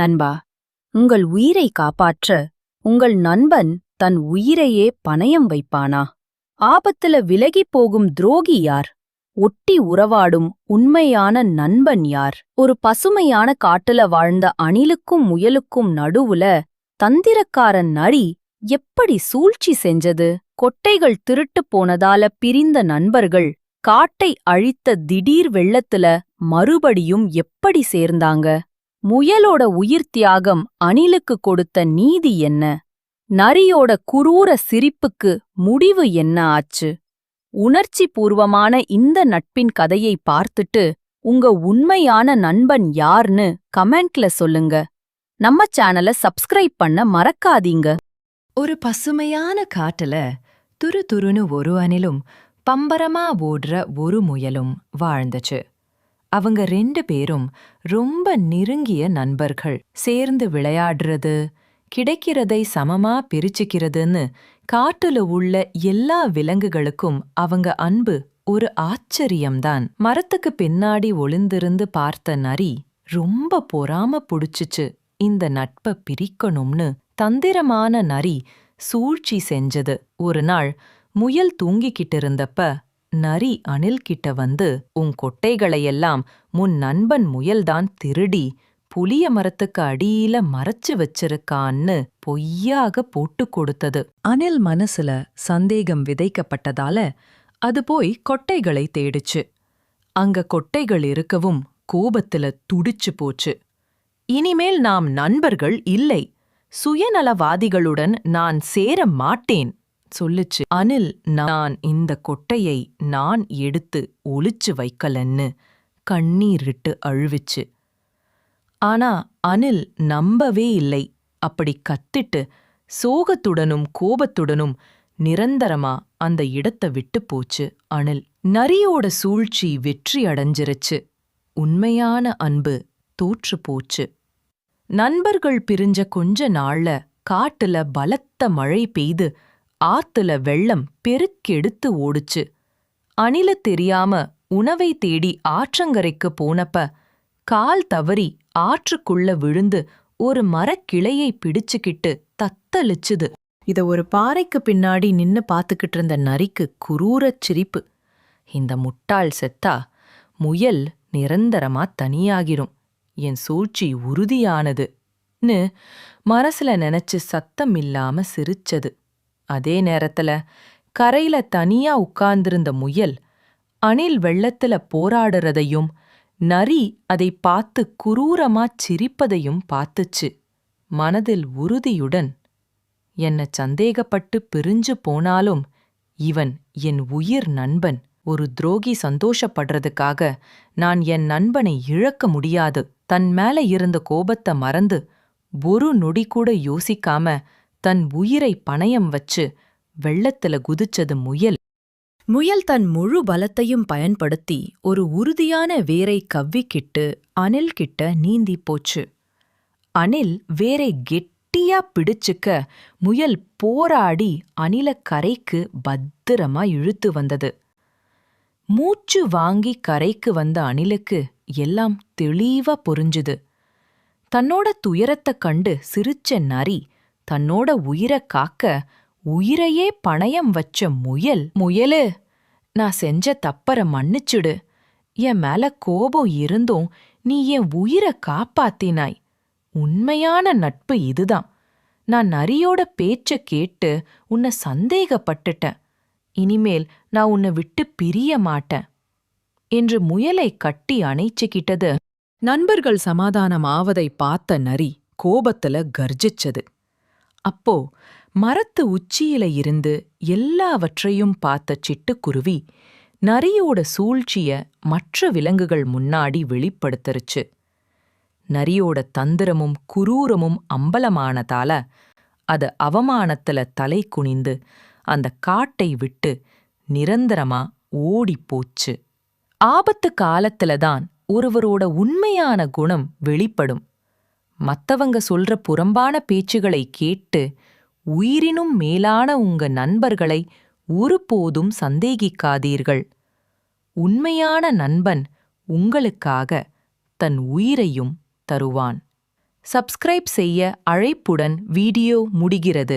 நண்பா உங்கள் உயிரை காப்பாற்ற உங்கள் நண்பன் தன் உயிரையே பணயம் வைப்பானா? ஆபத்துல விலகிப் போகும் துரோகி யார்? ஒட்டி உறவாடும் உண்மையான நண்பன் யார்? ஒரு பசுமையான காட்டுல வாழ்ந்த அணிலுக்கும் முயலுக்கும் நடுவுல தந்திரக்காரன் நரி எப்படி சூழ்ச்சி செஞ்சது? கொட்டைகள் திருட்டு போனதால பிரிந்த நண்பர்கள் காட்டை அழித்த திடீர் வெள்ளத்துல மறுபடியும் எப்படி சேர்ந்தாங்க? முயலோட உயிர் தியாகம் அணிலுக்கு கொடுத்த நீதி என்ன? நரியோட குரூர சிரிப்புக்கு முடிவு என்ன ஆச்சு? உணர்ச்சி பூர்வமான இந்த நட்பின் கதையை பார்த்துட்டு உங்க உண்மையான நண்பன் யார்னு கமெண்ட்ல சொல்லுங்க. நம்ம சேனலை சப்ஸ்கிரைப் பண்ண மறக்காதீங்க. ஒரு பசுமையான காட்டுல துரு துருன்னு ஒரு அணிலும் பம்பரமா ஓடுற ஒரு முயலும் வாழ்ந்துச்சு. அவங்க ரெண்டு பேரும் ரொம்ப நெருங்கிய நண்பர்கள். சேர்ந்து விளையாடுறது கிடைக்கிறதை சமமா பிரிச்சுக்கிறதுன்னு காட்டுல உள்ள எல்லா விலங்குகளுக்கும் அவங்க அன்பு ஒரு ஆச்சரியம்தான். மரத்துக்கு பின்னாடி ஒளிந்திருந்து பார்த்த நரி ரொம்ப பொறாம புடிச்சுச்சு. இந்த நட்ப பிரிக்கணும்னு தந்திரமான நரி சூழ்ச்சி செஞ்சது. ஒரு நாள் முயல் தூங்கிக்கிட்டு இருந்தப்ப நரி அணில் கிட்ட வந்து உன் கொட்டைகளையெல்லாம் முன் நண்பன் முயல்தான் திருடி புளிய மரத்துக்கு அடியில மறைச்சு வச்சிருக்கான்னு பொய்யாக போட்டு கொடுத்தது. அணில் மனசுல சந்தேகம் விதைக்கப்பட்டதால அது போய் கொட்டைகளை தேடிச்சு. அங்க கொட்டைகள் இருக்கவும் கோபத்துல துடிச்சு போச்சு. இனிமேல் நாம் நண்பர்கள் இல்லை சுயநலவாதிகளுடன் நான் சேர மாட்டேன். சொல்லுச்சு அனில் நான் இந்த கொட்டையை நான் எடுத்து ஒளிச்சு வைக்கலன்னு கண்ணீரிட்டு அழுவிச்சு. ஆனா அனில் நம்பவே இல்லை. அப்படி கத்திட்டு சோகத்துடனும் கோபத்துடனும் நிரந்தரமா அந்த இடத்தை விட்டு போச்சு அனில். நரியோட சூழ்ச்சி வெற்றி அடைஞ்சிருச்சு. உண்மையான அன்பு தோற்று போச்சு. நண்பர்கள் பிரிஞ்ச கொஞ்ச நாள்ல காட்டுல பலத்த மழை பெய்து ஆத்துல வெள்ளம் பெருக்கெடுத்து ஓடுச்சு. அணில தெரியாம உணவை தேடி ஆற்றங்கரைக்கு போனப்ப கால் தவறி ஆற்றுக்குள்ள விழுந்து ஒரு மரக்கிளையை பிடிச்சுக்கிட்டு தத்தளிச்சுது. இத ஒரு பாறைக்கு பின்னாடி நின்னு பாத்துக்கிட்டு இருந்த நரிக்கு குரூரச் சிரிப்பு. இந்த முட்டாள் செத்தா முயல் நிரந்தரமா தனியாகிரும். என் சூழ்ச்சி உறுதியானதுன்னு மனசுல நினைச்சு சத்தம் இல்லாம சிரிச்சது. அதே நேரத்துல கரையில தனியா உட்கார்ந்திருந்த முயல் அணில் வெள்ளத்துல போராடுறதையும் நரி அதை பார்த்து குரூரமாச் சிரிப்பதையும் பார்த்துச்சு. மனதில் உறுதியுடன் என்ன சந்தேகப்பட்டு பிரிஞ்சு போனாலும் இவன் என் உயிர் நண்பன். ஒரு துரோகி சந்தோஷப்படுறதுக்காக நான் என் நண்பனை இழக்க முடியாது. தன் மேல இருந்த கோபத்தை மறந்து ஒரு நொடி கூட யோசிக்காம தன் உயிரை பணயம் வச்சு வெள்ளத்துல குதிச்சது முயல். முயல் தன் முழு பலத்தையும் பயன்படுத்தி ஒரு உறுதியான வேரை கவ்விக்கிட்டு அணில் கிட்ட நீந்தி போச்சு. அணில் வேரை கெட்டியா பிடிச்சுக்க முயல் போராடி அணில கரைக்கு பத்திரமா இழுத்து வந்தது. மூச்சு வாங்கி கரைக்கு வந்த அணிலுக்கு எல்லாம் தெளிவா புரிஞ்சுது. தன்னோட துயரத்தைக் கண்டு சிரிச்ச நரி தன்னோட உயிரை காக்க உயிரையே பணயம் வச்ச முயல் முயலு நான் செஞ்ச தப்பற மன்னிச்சுடு. என் மேல கோபம் இருந்தும் நீ என் உயிரை காப்பாத்தினாய். உண்மையான நட்பு இதுதான். நான் நரியோட பேச்ச கேட்டு உன்னை சந்தேகப்பட்டுட்டேன். இனிமேல் நான் உன்னை விட்டு பிரிய மாட்டேன். என்று முயலை கட்டி அணைச்சுக்கிட்டது. நண்பர்கள் சமாதானம் ஆவதை பார்த்த நரி கோபத்துல கர்ஜிச்சது. அப்போ மரத்து உச்சியில இருந்து எல்லாவற்றையும் பார்த்த சிட்டுக்குருவி நரியோட சூழ்ச்சிய மற்ற விலங்குகள் முன்னாடி வெளிப்படுத்தருச்சு. நரியோட தந்திரமும் குரூரமும் அம்பலமானதால அது அவமானத்துல தலை குனிந்து அந்த காட்டை விட்டு நிரந்தரமா ஓடிப் போச்சு. ஆபத்து காலத்துல தான் ஒருவரோட உண்மையான குணம் வெளிப்படும். மத்தவங்க சொல்ற புறம்பான பேச்சுகளை கேட்டு உயிரினும் மேலான உங்க நண்பர்களை ஒருபோதும் சந்தேகிக்காதீர்கள். உண்மையான நண்பன் உங்களுக்காக தன் உயிரையும் தருவான். சப்ஸ்கிரைப் செய்ய அழைப்புடன் வீடியோ முடிகிறது.